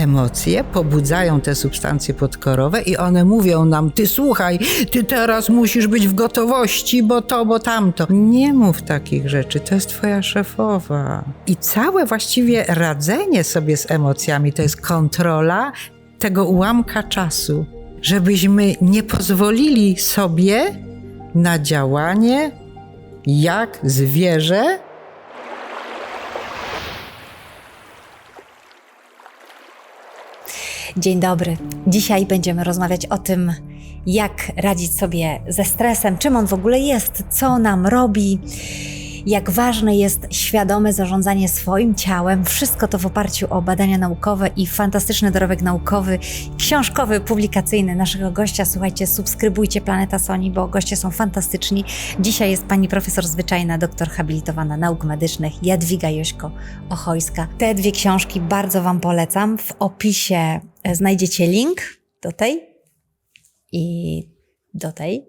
emocje pobudzają te substancje podkorowe i one mówią nam, ty słuchaj, ty teraz musisz być w gotowości, bo to, bo tamto. Nie mów takich rzeczy, to jest twoja szefowa. I całe właściwie radzenie sobie z emocjami to jest kontrola tego ułamka czasu, żebyśmy nie pozwolili sobie na działanie jak zwierzę, Dzień dobry. Dzisiaj będziemy rozmawiać o tym, jak radzić sobie ze stresem, czym on w ogóle jest, co nam robi, jak ważne jest świadome zarządzanie swoim ciałem. Wszystko to w oparciu o badania naukowe i fantastyczny dorobek naukowy, książkowy, publikacyjny naszego gościa. Słuchajcie, subskrybujcie Planeta Soni, bo goście są fantastyczni. Dzisiaj jest pani profesor zwyczajna, doktor habilitowana nauk medycznych Jadwiga Jośko-Ochojska. Te dwie książki bardzo wam polecam. W opisie znajdziecie link do tej i do tej.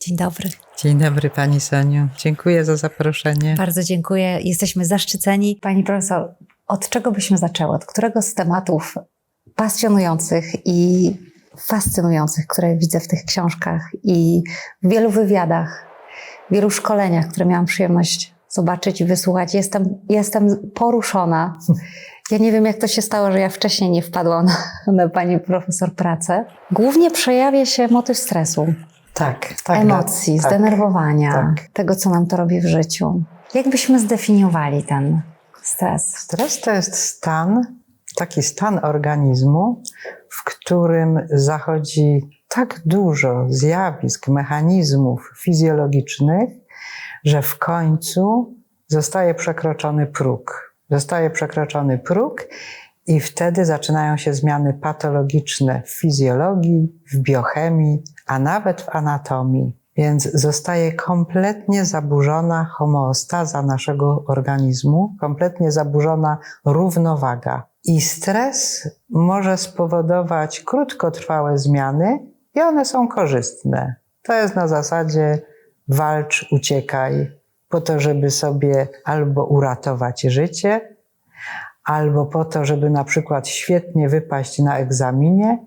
Dzień dobry. Dzień dobry Pani Soniu. Dziękuję za zaproszenie. Bardzo dziękuję. Jesteśmy zaszczyceni. Pani profesor, od czego byśmy zaczęły? Od którego z tematów pasjonujących i fascynujących, które widzę w tych książkach i w wielu wywiadach, w wielu szkoleniach, które miałam przyjemność zobaczyć i wysłuchać, jestem, jestem poruszona. Ja nie wiem, jak to się stało, że ja wcześniej nie wpadłam na, na pani profesor pracę. Głównie przejawia się motyw stresu Tak, tak. emocji, tak. zdenerwowania, tak. tego, co nam to robi w życiu. Jak byśmy zdefiniowali ten stres? Stres to jest stan, taki stan organizmu, w którym zachodzi tak dużo zjawisk, mechanizmów fizjologicznych, że w końcu zostaje przekroczony próg. Zostaje przekroczony próg i wtedy zaczynają się zmiany patologiczne w fizjologii, w biochemii, a nawet w anatomii. Więc zostaje kompletnie zaburzona homeostaza naszego organizmu, kompletnie zaburzona równowaga. I stres może spowodować krótkotrwałe zmiany, i one są korzystne. To jest na zasadzie walcz, uciekaj, po to, żeby sobie albo uratować życie, albo po to, żeby na przykład świetnie wypaść na egzaminie.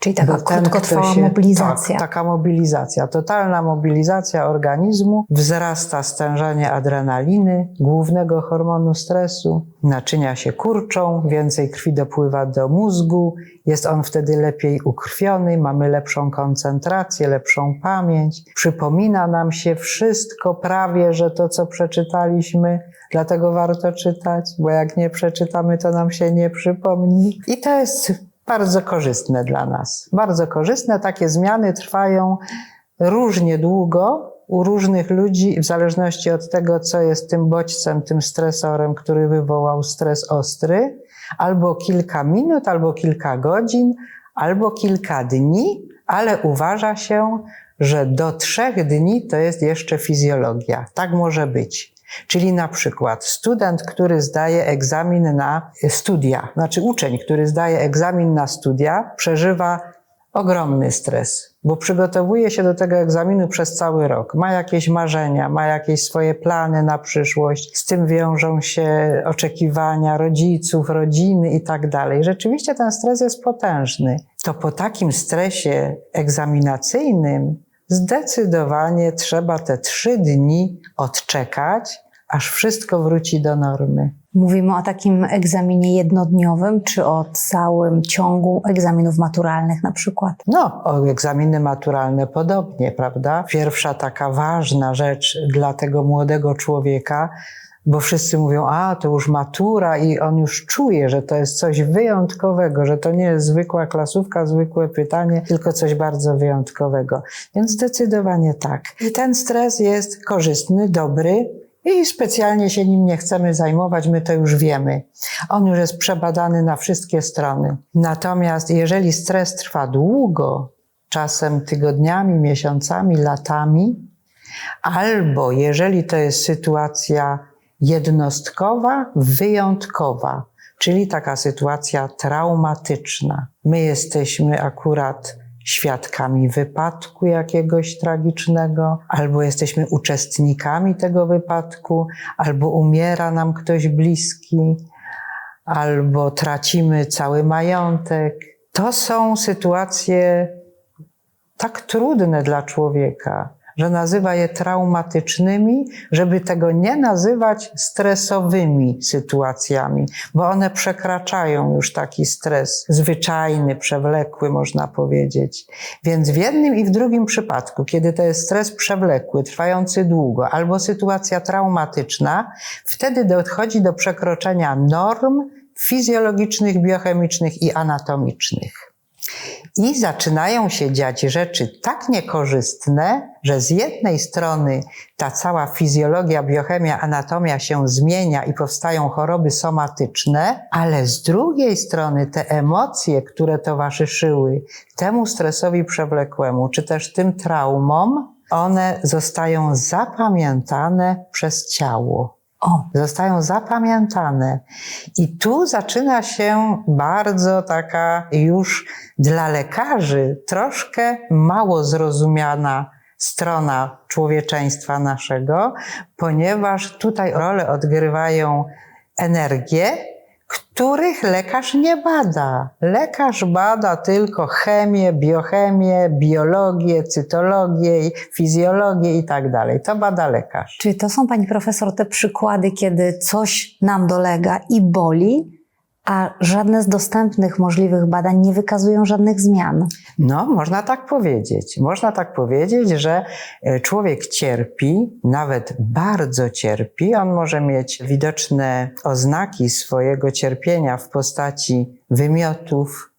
Czyli taka Bo krótkotrwała się- mobilizacja. Tak, taka mobilizacja, totalna mobilizacja organizmu, wzrasta stężenie adrenaliny, głównego hormonu stresu, naczynia się kurczą, więcej krwi dopływa do mózgu, jest on wtedy lepiej ukrwiony, mamy lepszą koncentrację, lepszą pamięć, przypomina nam się wszystko prawie, że to, co przeczytaliśmy, dlatego warto czytać, bo jak nie przeczytamy, to nam się nie przypomni. I to jest bardzo korzystne dla nas. Bardzo korzystne. Takie zmiany trwają różnie długo u różnych ludzi, w zależności od tego, co jest tym bodźcem, tym stresorem, który wywołał stres ostry, albo kilka minut, albo kilka godzin, albo kilka dni, ale uważa się, że do trzech dni to jest jeszcze fizjologia. Tak może być. Czyli na przykład student, który zdaje egzamin na studia, znaczy uczeń, który zdaje egzamin na studia, przeżywa ogromny stres, bo przygotowuje się do tego egzaminu przez cały rok. Ma jakieś marzenia, ma jakieś swoje plany na przyszłość, z tym wiążą się oczekiwania rodziców, rodziny i tak dalej. Rzeczywiście ten stres jest potężny. To po takim stresie egzaminacyjnym zdecydowanie trzeba te trzy dni odczekać, aż wszystko wróci do normy. Mówimy o takim egzaminie jednodniowym, czy o całym ciągu egzaminów maturalnych na przykład? No, o egzaminy maturalne podobnie, prawda? Pierwsza taka ważna rzecz dla tego młodego człowieka, bo wszyscy mówią, a to już matura i on już czuje, że to jest coś wyjątkowego, że to nie jest zwykła klasówka, zwykłe pytanie, tylko coś bardzo wyjątkowego. Więc zdecydowanie tak. I ten stres jest korzystny, dobry, i specjalnie się nim nie chcemy zajmować, my to już wiemy. On już jest przebadany na wszystkie strony. Natomiast jeżeli stres trwa długo, czasem tygodniami, miesiącami, latami, albo jeżeli to jest sytuacja jednostkowa, wyjątkowa, czyli taka sytuacja traumatyczna. My jesteśmy akurat świadkami wypadku jakiegoś tragicznego, albo jesteśmy uczestnikami tego wypadku, albo umiera nam ktoś bliski, albo tracimy cały majątek. To są sytuacje tak trudne dla człowieka, że nazywa je traumatycznymi, żeby tego nie nazywać stresowymi sytuacjami, bo one przekraczają już taki stres zwyczajny, przewlekły, można powiedzieć. Więc w jednym i w drugim przypadku, kiedy to jest stres przewlekły, trwający długo, albo sytuacja traumatyczna, wtedy dochodzi do przekroczenia norm fizjologicznych, biochemicznych i anatomicznych. I zaczynają się dziać rzeczy tak niekorzystne, że z jednej strony ta cała fizjologia, biochemia, anatomia się zmienia i powstają choroby somatyczne, ale z drugiej strony te emocje, które towarzyszyły temu stresowi przewlekłemu, czy też tym traumom, one zostają zapamiętane przez ciało O, zostają zapamiętane. I tu zaczyna się bardzo taka już dla lekarzy troszkę mało zrozumiana strona człowieczeństwa naszego, ponieważ tutaj rolę odgrywają energie, których lekarz nie bada. Lekarz bada tylko chemię, biochemię, biologię, cytologię, fizjologię i tak dalej. To bada lekarz. czy to są Pani Profesor te przykłady, kiedy coś nam dolega i boli, a żadne z dostępnych możliwych badań nie wykazują żadnych zmian? No, można tak powiedzieć. Można tak powiedzieć, że e, człowiek cierpi, nawet bardzo cierpi. On może mieć widoczne oznaki swojego cierpienia w postaci wymiotów,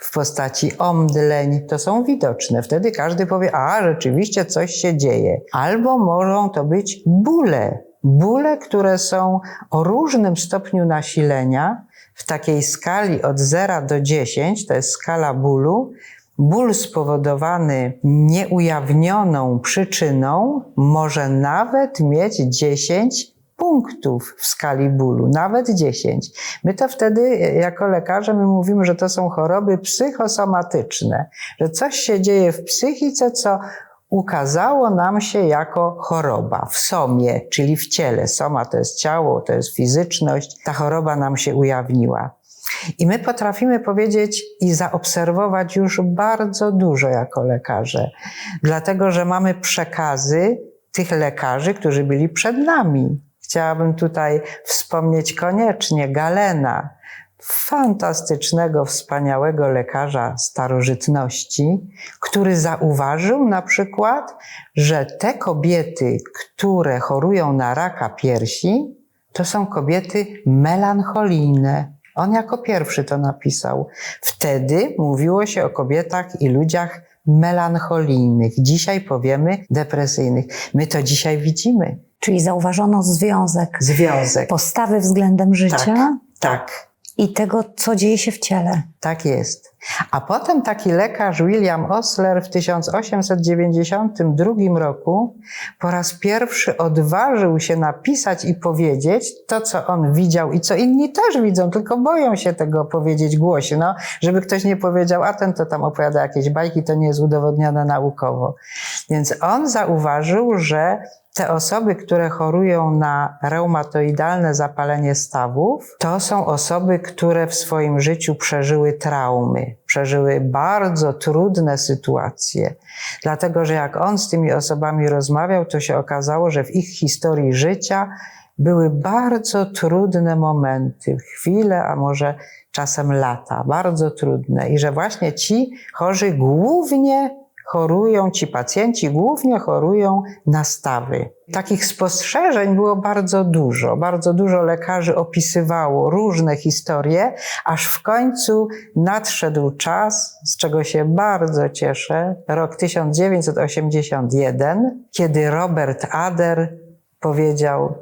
w postaci omdleń. To są widoczne. Wtedy każdy powie, a rzeczywiście coś się dzieje. Albo mogą to być bóle. Bóle, które są o różnym stopniu nasilenia, w takiej skali od 0 do 10, to jest skala bólu, ból spowodowany nieujawnioną przyczyną może nawet mieć 10 punktów w skali bólu, nawet 10. My to wtedy jako lekarze my mówimy, że to są choroby psychosomatyczne, że coś się dzieje w psychice, co ukazało nam się jako choroba w somie, czyli w ciele. Soma to jest ciało, to jest fizyczność. Ta choroba nam się ujawniła. I my potrafimy powiedzieć i zaobserwować już bardzo dużo jako lekarze, dlatego że mamy przekazy tych lekarzy, którzy byli przed nami. Chciałabym tutaj wspomnieć koniecznie Galena, fantastycznego, wspaniałego lekarza starożytności, który zauważył na przykład, że te kobiety, które chorują na raka piersi, to są kobiety melancholijne. On jako pierwszy to napisał. Wtedy mówiło się o kobietach i ludziach melancholijnych. Dzisiaj powiemy depresyjnych. My to dzisiaj widzimy. Czyli zauważono związek Związek. postawy względem życia Tak. I tego, co dzieje się w ciele. Tak jest. A potem taki lekarz William Osler w 1892 roku po raz pierwszy odważył się napisać i powiedzieć to, co on widział i co inni też widzą, tylko boją się tego powiedzieć głośno, żeby ktoś nie powiedział, a ten to tam opowiada jakieś bajki, to nie jest udowodnione naukowo. Więc on zauważył, że te osoby, które chorują na reumatoidalne zapalenie stawów, to są osoby, które w swoim życiu przeżyły traumy, przeżyły bardzo trudne sytuacje. Dlatego, że jak on z tymi osobami rozmawiał, to się okazało, że w ich historii życia były bardzo trudne momenty, chwile, a może czasem lata, bardzo trudne. I że właśnie ci chorzy głównie chorują, ci pacjenci głównie chorują na stawy. Takich spostrzeżeń było bardzo dużo. Bardzo dużo lekarzy opisywało różne historie, aż w końcu nadszedł czas, z czego się bardzo cieszę, rok 1981, kiedy Robert Ader powiedział,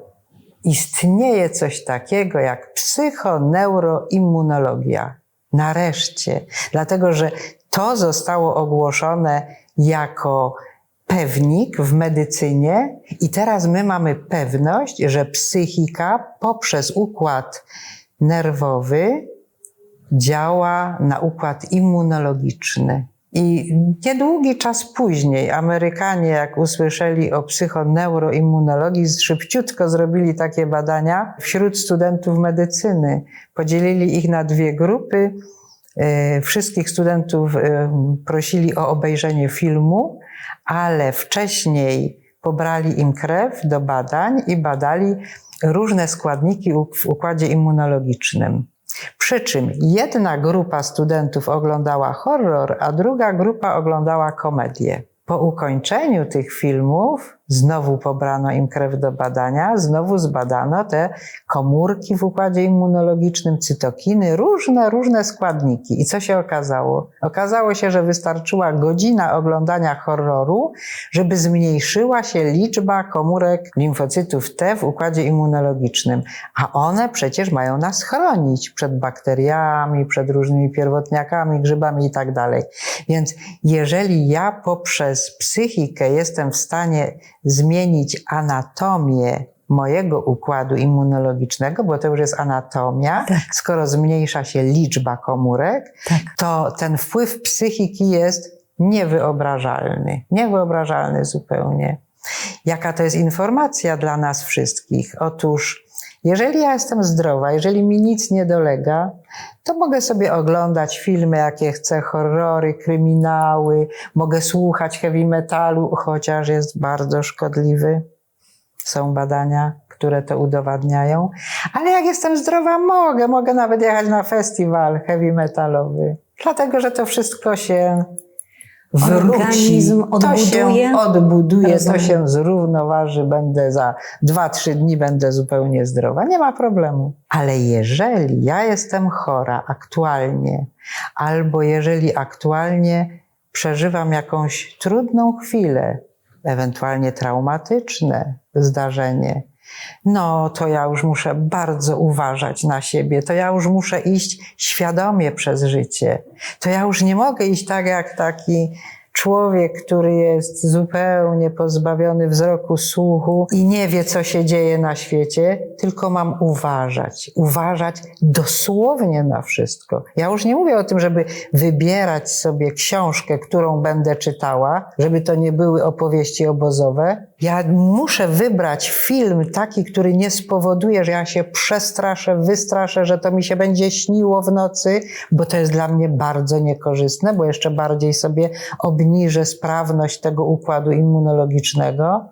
istnieje coś takiego jak psychoneuroimmunologia. Nareszcie, dlatego że to zostało ogłoszone jako pewnik w medycynie, i teraz my mamy pewność, że psychika poprzez układ nerwowy działa na układ immunologiczny. I niedługi czas później Amerykanie, jak usłyszeli o psychoneuroimmunologii, szybciutko zrobili takie badania wśród studentów medycyny. Podzielili ich na dwie grupy. E, Wszystkich studentów e, prosili o obejrzenie filmu, ale wcześniej pobrali im krew do badań i badali różne składniki w układzie immunologicznym. Przy czym jedna grupa studentów oglądała horror, a druga grupa oglądała komedię. Po ukończeniu tych filmów znowu pobrano im krew do badania, znowu zbadano te komórki w układzie immunologicznym, cytokiny, różne, różne składniki. I co się okazało? Okazało się, że wystarczyła godzina oglądania horroru, żeby zmniejszyła się liczba komórek limfocytów T w układzie immunologicznym. A one przecież mają nas chronić przed bakteriami, przed różnymi pierwotniakami, grzybami i tak dalej. Więc jeżeli ja poprzez psychikę jestem w stanie zmienić anatomię mojego układu immunologicznego, bo to już jest anatomia, Tak. skoro zmniejsza się liczba komórek, Tak. to ten wpływ psychiki jest niewyobrażalny. Niewyobrażalny zupełnie. Jaka to jest informacja dla nas wszystkich? Otóż, jeżeli ja jestem zdrowa, jeżeli mi nic nie dolega, to mogę sobie oglądać filmy, jakie chcę, horrory, kryminały, mogę słuchać heavy metalu, chociaż jest bardzo szkodliwy. Są badania, które to udowadniają. Ale jak jestem zdrowa, mogę, mogę nawet jechać na festiwal heavy metalowy. Dlatego, że to wszystko się wróci. Organizm To się odbuduje. odbuduje, to się zrównoważy, będę za 2-3 dni będę zupełnie zdrowa. Nie ma problemu. Ale jeżeli ja jestem chora aktualnie, albo jeżeli aktualnie przeżywam jakąś trudną chwilę, ewentualnie traumatyczne zdarzenie, no to ja już muszę bardzo uważać na siebie, to ja już muszę iść świadomie przez życie. To ja już nie mogę iść tak jak taki człowiek, który jest zupełnie pozbawiony wzroku, słuchu i nie wie, co się dzieje na świecie, tylko mam uważać. Uważać dosłownie na wszystko. Ja już nie mówię o tym, żeby wybierać sobie książkę, którą będę czytała, żeby to nie były opowieści obozowe. Ja muszę wybrać film taki, który nie spowoduje, że ja się przestraszę, wystraszę, że to mi się będzie śniło w nocy, bo to jest dla mnie bardzo niekorzystne, bo jeszcze bardziej sobie obniżę sprawność tego układu immunologicznego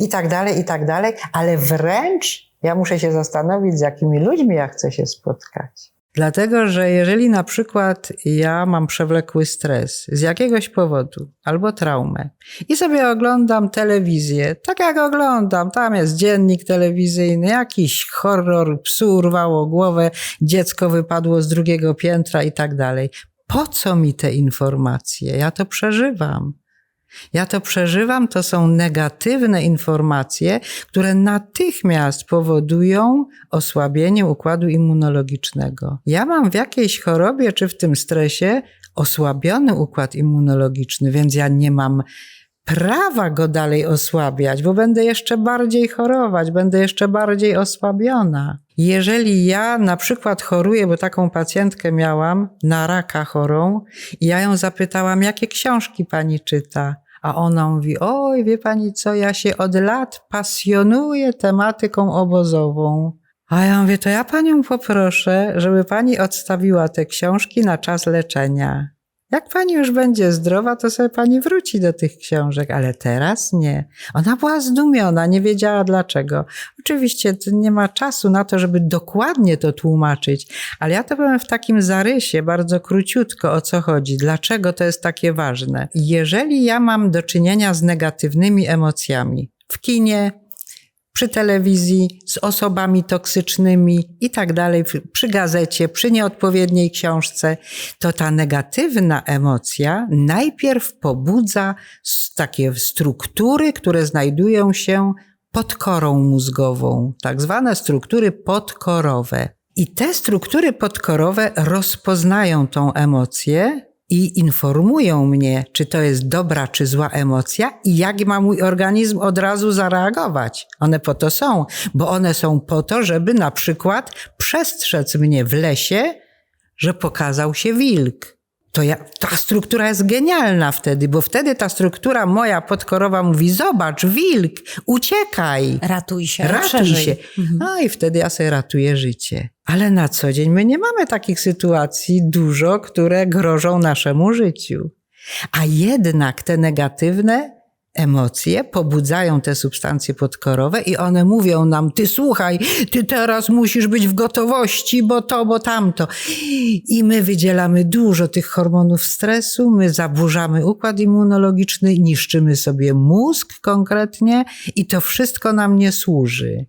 i tak dalej, i tak dalej, ale wręcz ja muszę się zastanowić, z jakimi ludźmi ja chcę się spotkać. Dlatego, że jeżeli na przykład ja mam przewlekły stres z jakiegoś powodu albo traumę i sobie oglądam telewizję, tak jak oglądam, tam jest dziennik telewizyjny, jakiś horror, psu urwało głowę, dziecko wypadło z drugiego piętra i tak dalej. Po co mi te informacje? Ja to przeżywam. Ja to przeżywam, to są negatywne informacje, które natychmiast powodują osłabienie układu immunologicznego. Ja mam w jakiejś chorobie czy w tym stresie osłabiony układ immunologiczny, więc ja nie mam prawa go dalej osłabiać, bo będę jeszcze bardziej chorować, będę jeszcze bardziej osłabiona. Jeżeli ja na przykład choruję, bo taką pacjentkę miałam na raka chorą, i ja ją zapytałam, jakie książki pani czyta? A ona mówi: Oj, wie pani co, ja się od lat pasjonuję tematyką obozową. A ja mówię: To ja panią poproszę, żeby pani odstawiła te książki na czas leczenia. Jak pani już będzie zdrowa, to sobie pani wróci do tych książek, ale teraz nie. Ona była zdumiona, nie wiedziała dlaczego. Oczywiście nie ma czasu na to, żeby dokładnie to tłumaczyć, ale ja to powiem w takim zarysie, bardzo króciutko o co chodzi, dlaczego to jest takie ważne. Jeżeli ja mam do czynienia z negatywnymi emocjami w kinie, przy telewizji, z osobami toksycznymi i tak dalej, przy gazecie, przy nieodpowiedniej książce, to ta negatywna emocja najpierw pobudza takie struktury, które znajdują się pod korą mózgową, tak zwane struktury podkorowe. I te struktury podkorowe rozpoznają tą emocję i informują mnie, czy to jest dobra czy zła emocja i jak ma mój organizm od razu zareagować. One po to są, bo one są po to, żeby na przykład przestrzec mnie w lesie, że pokazał się wilk. to ja, ta struktura jest genialna wtedy, bo wtedy ta struktura moja podkorowa mówi: Zobacz, wilk, uciekaj. Ratuj się, Ratuj przeżyj. się. Mhm. No i wtedy ja sobie ratuję życie. Ale na co dzień my nie mamy takich sytuacji dużo, które grożą naszemu życiu. A jednak te negatywne emocje pobudzają te substancje podkorowe i one mówią nam, ty słuchaj, ty teraz musisz być w gotowości, bo to, bo tamto. I my wydzielamy dużo tych hormonów stresu, my zaburzamy układ immunologiczny, niszczymy sobie mózg konkretnie i to wszystko nam nie służy.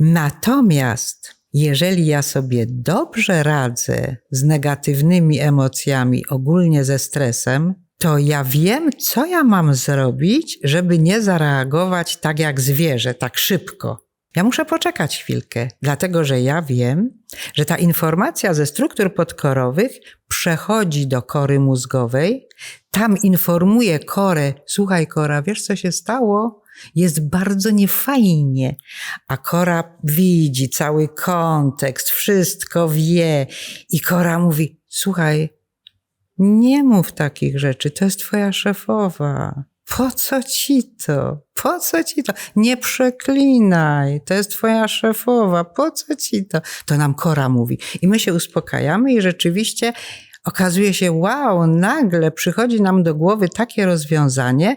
Natomiast jeżeli ja sobie dobrze radzę z negatywnymi emocjami, ogólnie ze stresem, to ja wiem, co ja mam zrobić, żeby nie zareagować tak jak zwierzę, tak szybko. Ja muszę poczekać chwilkę, dlatego że ja wiem, że ta informacja ze struktur podkorowych przechodzi do kory mózgowej, tam informuje korę: Słuchaj, kora, wiesz co się stało? Jest bardzo niefajnie. A kora widzi cały kontekst, wszystko wie. I kora mówi: Słuchaj, nie mów takich rzeczy, to jest twoja szefowa. Po co ci to? Po co ci to? Nie przeklinaj, to jest twoja szefowa, po co ci to? To nam Kora mówi. I my się uspokajamy i rzeczywiście okazuje się, wow, nagle przychodzi nam do głowy takie rozwiązanie,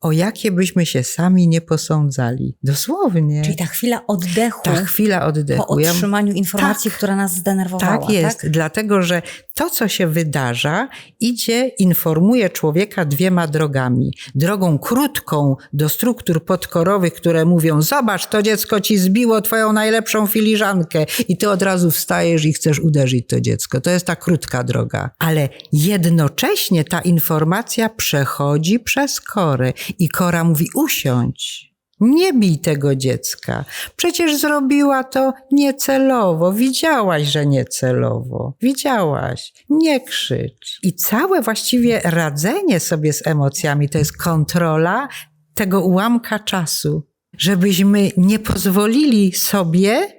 o jakie byśmy się sami nie posądzali. Dosłownie. Czyli ta chwila oddechu Ta chwila oddechu. po otrzymaniu informacji, Tak. która nas zdenerwowała. tak jest, dlatego że to, co się wydarza, idzie, informuje człowieka dwiema drogami. Drogą krótką do struktur podkorowych, które mówią: Zobacz, to dziecko ci zbiło twoją najlepszą filiżankę, i ty od razu wstajesz i chcesz uderzyć to dziecko. To jest ta krótka droga. Ale jednocześnie ta informacja przechodzi przez korę i kora mówi: Usiądź. Nie bij tego dziecka. Przecież zrobiła to niecelowo. Widziałaś, że niecelowo. Widziałaś. Nie krzycz. I całe właściwie radzenie sobie z emocjami to jest kontrola tego ułamka czasu, żebyśmy nie pozwolili sobie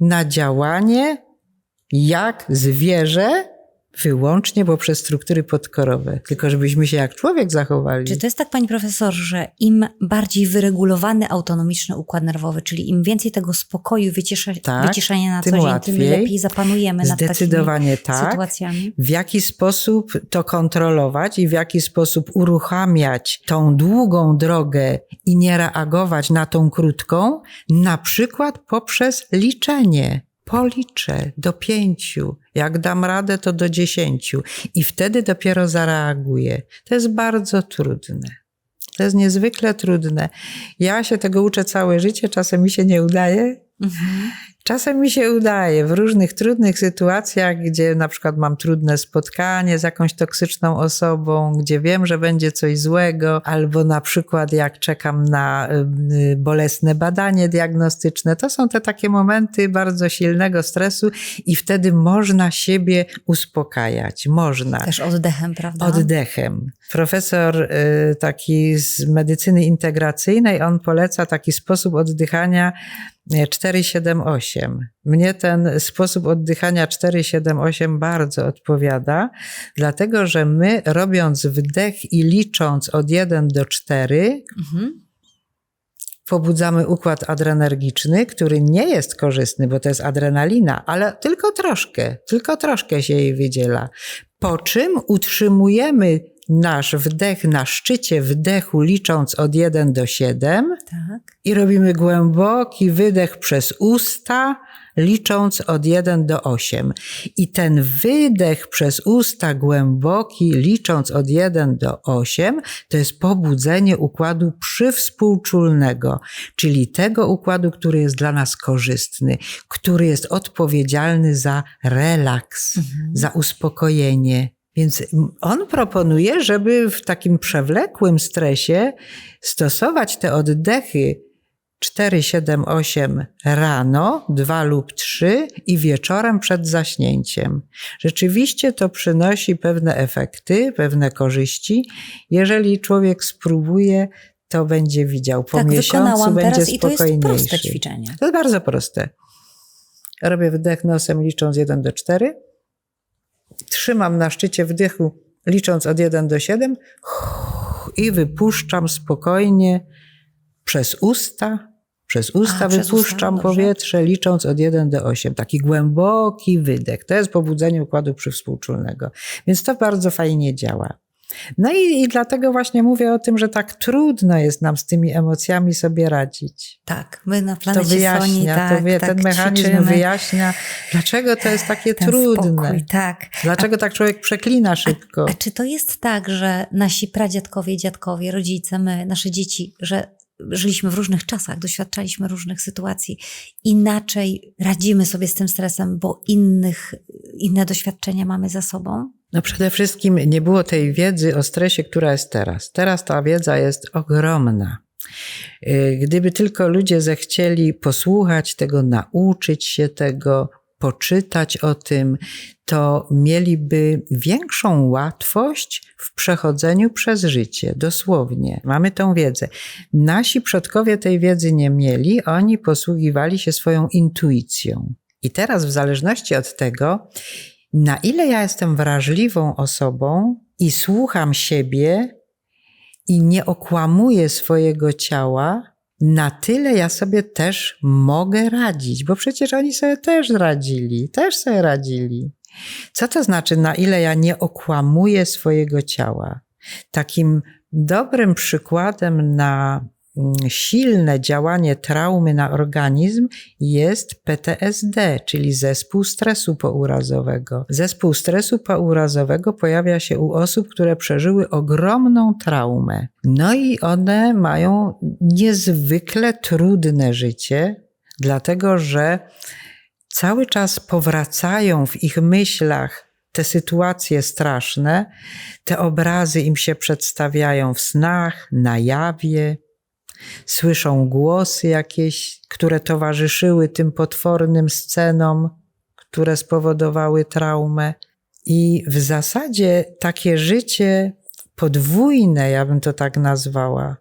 na działanie jak zwierzę wyłącznie poprzez struktury podkorowe, tylko żebyśmy się jak człowiek zachowali. Czy to jest tak, pani profesor, że im bardziej wyregulowany autonomiczny układ nerwowy, czyli im więcej tego spokoju, wycisza, Tak, wyciszenia na co tym dzień, tym łatwiej. lepiej zapanujemy nad takimi Zdecydowanie tak. sytuacjami? w jaki sposób to kontrolować i w jaki sposób uruchamiać tą długą drogę i nie reagować na tą krótką, na przykład poprzez liczenie. Policzę do pięciu. Jak dam radę, to do dziesięciu. I wtedy dopiero zareaguję. To jest bardzo trudne. To jest niezwykle trudne. Ja się tego uczę całe życie, czasem mi się nie udaje, Mhm. Czasem mi się udaje w różnych trudnych sytuacjach, gdzie na przykład mam trudne spotkanie z jakąś toksyczną osobą, gdzie wiem, że będzie coś złego, albo na przykład jak czekam na y, bolesne badanie diagnostyczne. To są te takie momenty bardzo silnego stresu i wtedy można siebie uspokajać. Można. Też oddechem, prawda? Oddechem. Profesor y, taki z medycyny integracyjnej, on poleca taki sposób oddychania y, 478. Mnie ten sposób oddychania 478 bardzo odpowiada, dlatego że my robiąc wdech i licząc od 1 do 4, Mhm. pobudzamy układ adrenergiczny, który nie jest korzystny, bo to jest adrenalina, ale tylko troszkę, tylko troszkę się jej wydziela. Po czym utrzymujemy nasz wdech na szczycie wdechu, licząc od 1 do 7 Tak. i robimy głęboki wydech przez usta, licząc od 1 do 8. I ten wydech przez usta głęboki, licząc od 1 do 8, to jest pobudzenie układu przywspółczulnego, czyli tego układu, który jest dla nas korzystny, który jest odpowiedzialny za relaks, za uspokojenie. Więc on proponuje, żeby w takim przewlekłym stresie stosować te oddechy 4, 7, 8 rano, 2 lub 3 i wieczorem przed zaśnięciem. Rzeczywiście to przynosi pewne efekty, pewne korzyści. Jeżeli człowiek spróbuje, to będzie widział. Po tak, miesiącu będzie teraz i to jest spokojniejszy. proste ćwiczenie. To jest bardzo proste. Robię wdech nosem licząc 1 do 4. trzymam na szczycie wdychu, licząc od 1 do 7 i wypuszczam spokojnie przez usta. Przez usta A, przez wypuszczam usta, dobrze. powietrze, licząc od 1 do 8. Taki głęboki wydech. To jest pobudzenie układu przywspółczulnego. Więc to bardzo fajnie działa. No i, i dlatego właśnie mówię o tym, że tak trudno jest nam z tymi emocjami sobie radzić. Tak, my na To planecie Soni, wyjaśnia, tak, to wie, tak ten mechanizm ćwiczymy. wyjaśnia, dlaczego to jest takie Ten trudne. Spokój, tak. Dlaczego tak człowiek przeklina szybko? A czy to jest tak, że nasi pradziadkowie, dziadkowie, rodzice, my, nasze dzieci, że żyliśmy w różnych czasach, doświadczaliśmy różnych sytuacji, inaczej radzimy sobie z tym stresem, bo innych, inne doświadczenia mamy za sobą? No przede wszystkim nie było tej wiedzy o stresie, która jest teraz. Teraz ta wiedza jest ogromna. Y, Gdyby tylko ludzie zechcieli posłuchać tego, nauczyć się tego, poczytać o tym, to mieliby większą łatwość w przechodzeniu przez życie, dosłownie. Mamy tą wiedzę. Nasi przodkowie tej wiedzy nie mieli, oni posługiwali się swoją intuicją. I teraz, w zależności od tego, na ile ja jestem wrażliwą osobą i słucham siebie i nie okłamuję swojego ciała, na tyle ja sobie też mogę radzić, bo przecież oni sobie też radzili, też sobie radzili. Co to znaczy, na ile ja nie okłamuję swojego ciała? Takim dobrym przykładem na silne działanie traumy na organizm jest PTSD, czyli zespół stresu pourazowego. Zespół stresu pourazowego pojawia się u osób, które przeżyły ogromną traumę. No i one mają niezwykle trudne życie, dlatego że cały czas powracają w ich myślach te sytuacje straszne, te obrazy im się przedstawiają w snach, na jawie, słyszą głosy jakieś, które towarzyszyły tym potwornym scenom, które spowodowały traumę. I w zasadzie takie życie podwójne, ja bym to tak nazwała,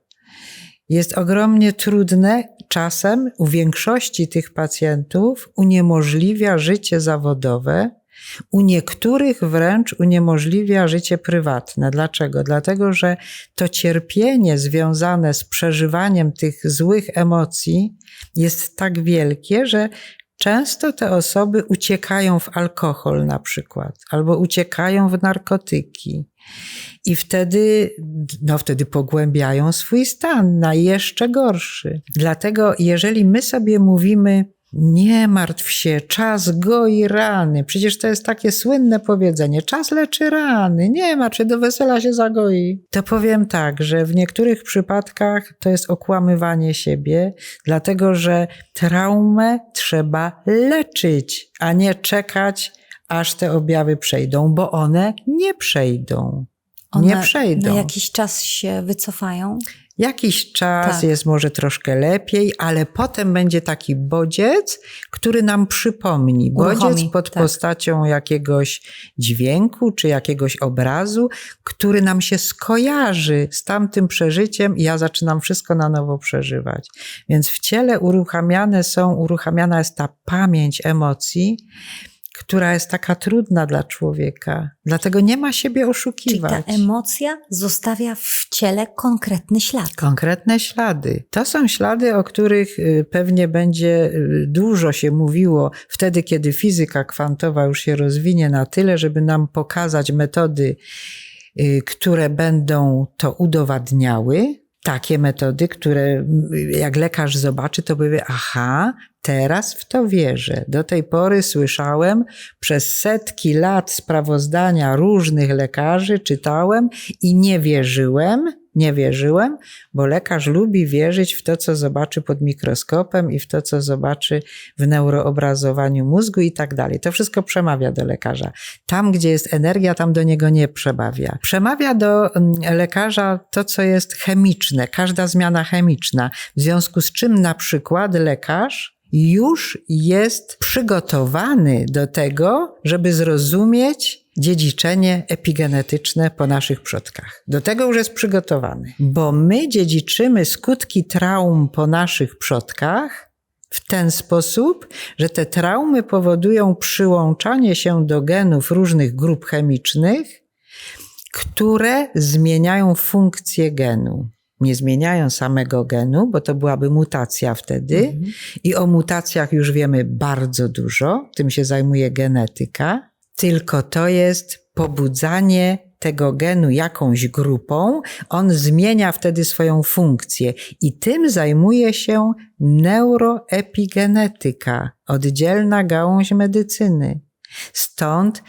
jest ogromnie trudne. Czasem u większości tych pacjentów uniemożliwia życie zawodowe, u niektórych wręcz uniemożliwia życie prywatne. Dlaczego? Dlatego, że to cierpienie związane z przeżywaniem tych złych emocji jest tak wielkie, że często te osoby uciekają w alkohol na przykład, albo uciekają w narkotyki. I wtedy, no wtedy pogłębiają swój stan na jeszcze gorszy. Dlatego, jeżeli my sobie mówimy, nie martw się, czas goi rany. Przecież to jest takie słynne powiedzenie: czas leczy rany, nie martw się, do wesela się zagoi. To powiem tak, że w niektórych przypadkach to jest okłamywanie siebie, dlatego że traumę trzeba leczyć, a nie czekać, aż te objawy przejdą, bo one nie przejdą. One nie przejdą. Na jakiś czas się wycofają. Jakiś czas Tak. jest może troszkę lepiej, ale potem będzie taki bodziec, który nam przypomni. Bodziec Uruchomi, pod tak. postacią jakiegoś dźwięku czy jakiegoś obrazu, który nam się skojarzy z tamtym przeżyciem i ja zaczynam wszystko na nowo przeżywać. Więc w ciele uruchamiane są, uruchamiana jest ta pamięć emocji, która jest taka trudna dla człowieka. Dlatego nie ma siebie Czyli oszukiwać. ta emocja zostawia w ciele konkretny ślad. Konkretne ślady. To są ślady, o których y, pewnie będzie y, dużo się mówiło wtedy, kiedy fizyka kwantowa już się rozwinie na tyle, żeby nam pokazać metody, y, które będą to udowadniały. Takie metody, które mm, jak lekarz zobaczy, to powie: Aha, teraz w to wierzę. Do tej pory słyszałem przez setki lat sprawozdania różnych lekarzy, czytałem i nie wierzyłem, nie wierzyłem, bo lekarz lubi wierzyć w to, co zobaczy pod mikroskopem i w to, co zobaczy w neuroobrazowaniu mózgu i tak dalej. To wszystko przemawia do lekarza. Tam, gdzie jest energia, tam do niego nie przemawia. Przemawia do mm, lekarza to, co jest chemiczne, każda zmiana chemiczna, w związku z czym na przykład lekarz już jest przygotowany do tego, żeby zrozumieć dziedziczenie epigenetyczne po naszych przodkach. Do tego już jest przygotowany, bo my dziedziczymy skutki traum po naszych przodkach w ten sposób, że te traumy powodują przyłączanie się do genów różnych grup chemicznych, które zmieniają funkcję genu. Nie zmieniają samego genu, bo to byłaby mutacja wtedy. Mhm. I o mutacjach już wiemy bardzo dużo, tym się zajmuje genetyka, tylko to jest pobudzanie tego genu jakąś grupą, on zmienia wtedy swoją funkcję i tym zajmuje się neuroepigenetyka, oddzielna gałąź medycyny. Stąd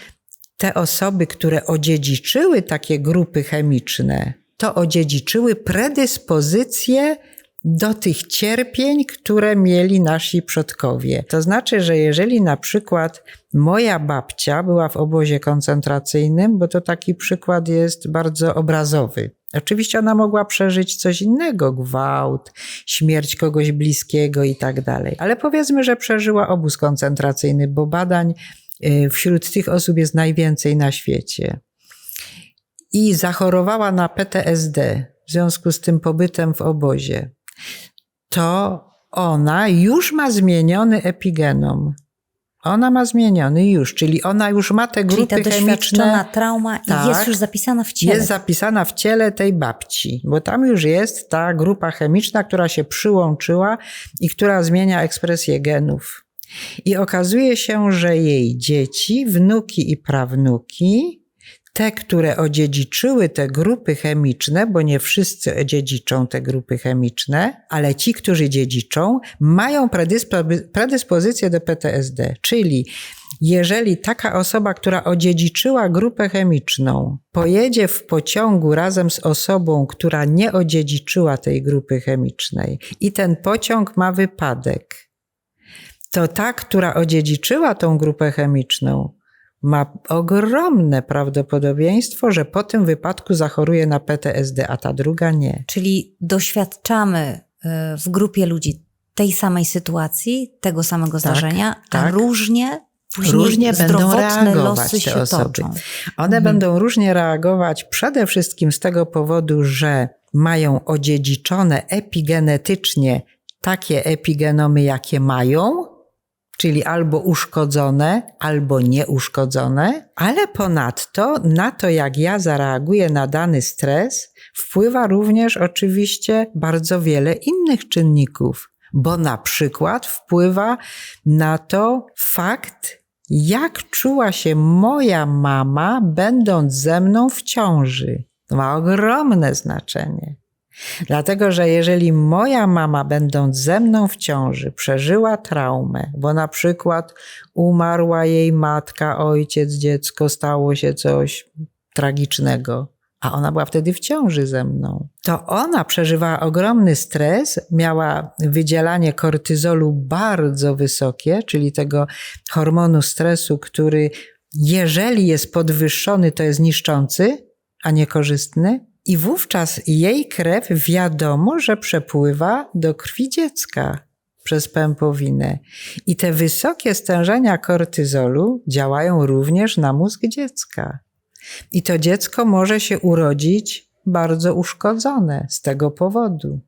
te osoby, które odziedziczyły takie grupy chemiczne, to odziedziczyły predyspozycje do tych cierpień, które mieli nasi przodkowie. To znaczy, że jeżeli na przykład moja babcia była w obozie koncentracyjnym, bo to taki przykład jest bardzo obrazowy. Oczywiście ona mogła przeżyć coś innego, gwałt, śmierć kogoś bliskiego i tak dalej. Ale powiedzmy, że przeżyła obóz koncentracyjny, bo badań y, wśród tych osób jest najwięcej na świecie. I zachorowała na PTSD w związku z tym pobytem w obozie to ona już ma zmieniony epigenom. Ona ma zmieniony już, czyli ona już ma te Czyli grupy ta doświadczona trauma Tak. jest już zapisana w ciele. Jest zapisana w ciele tej babci, bo tam już jest ta grupa chemiczna, która się przyłączyła i która zmienia ekspresję genów. I okazuje się, że jej dzieci, wnuki i prawnuki, te, które odziedziczyły te grupy chemiczne, bo nie wszyscy odziedziczą te grupy chemiczne, ale ci, którzy dziedziczą, mają predyspo- predyspozycję do PTSD. Czyli jeżeli taka osoba, która odziedziczyła grupę chemiczną, pojedzie w pociągu razem z osobą, która nie odziedziczyła tej grupy chemicznej i ten pociąg ma wypadek, to ta, która odziedziczyła tą grupę chemiczną, ma ogromne prawdopodobieństwo, że po tym wypadku zachoruje na PTSD, a ta druga nie. Czyli doświadczamy y, w grupie ludzi tej samej sytuacji, tego samego zdarzenia, a tak. różnie, później Różnie będą reagować losy te się osoby. toczą. One Mhm. będą różnie reagować przede wszystkim z tego powodu, że mają odziedziczone epigenetycznie takie epigenomy, jakie mają, czyli albo uszkodzone, albo nieuszkodzone, ale ponadto na to, jak ja zareaguję na dany stres, wpływa również oczywiście bardzo wiele innych czynników, bo na przykład wpływa na to fakt, jak czuła się moja mama, będąc ze mną w ciąży. To ma ogromne znaczenie. Dlatego, że jeżeli moja mama, będąc ze mną w ciąży, przeżyła traumę, bo na przykład umarła jej matka, ojciec, dziecko, stało się coś tragicznego, a ona była wtedy w ciąży ze mną, to ona przeżywała ogromny stres, miała wydzielanie kortyzolu bardzo wysokie, czyli tego hormonu stresu, który jeżeli jest podwyższony, to jest niszczący, a nie korzystny. I wówczas jej krew wiadomo, że przepływa do krwi dziecka przez pępowinę. I te wysokie stężenia kortyzolu działają również na mózg dziecka. I to dziecko może się urodzić bardzo uszkodzone z tego powodu,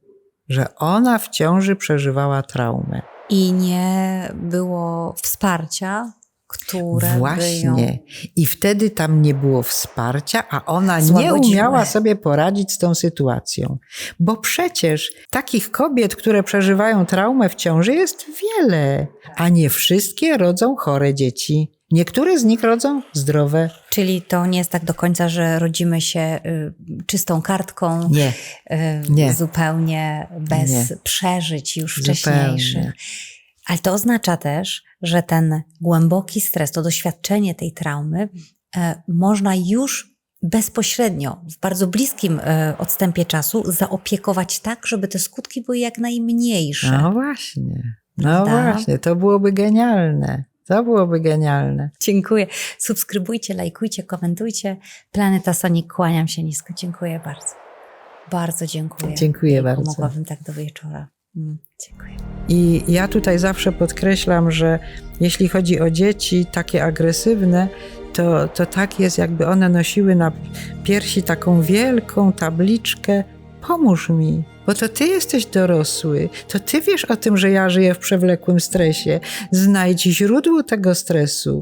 że ona w ciąży przeżywała traumę. I nie było wsparcia, które Właśnie. I wtedy tam nie było wsparcia, a ona nie umiała sobie poradzić z tą sytuacją. Bo przecież takich kobiet, które przeżywają traumę w ciąży jest wiele, a nie wszystkie rodzą chore dzieci. Niektóre z nich rodzą zdrowe. Czyli to nie jest tak do końca, że rodzimy się y, czystą kartką, Nie. y, Nie. zupełnie bez Nie. przeżyć już Zupełnie. Ale to oznacza też, że ten głęboki stres, to doświadczenie tej traumy, e, można już bezpośrednio, w bardzo bliskim e, odstępie czasu, zaopiekować tak, żeby te skutki były jak najmniejsze. No właśnie. No Prawda? właśnie. To byłoby genialne. To byłoby genialne. Dziękuję. Subskrybujcie, lajkujcie, komentujcie. Planeta Sonic, kłaniam się nisko. Dziękuję bardzo. Bardzo dziękuję. Dziękuję bardzo. Mogłabym tak do wieczora. Mm, dziękuję. I ja tutaj zawsze podkreślam, że jeśli chodzi o dzieci takie agresywne, to, to tak jest, jakby one nosiły na piersi taką wielką tabliczkę Pomóż mi, bo to ty jesteś dorosły, to ty wiesz o tym, że ja żyję w przewlekłym stresie. Znajdź źródło tego stresu,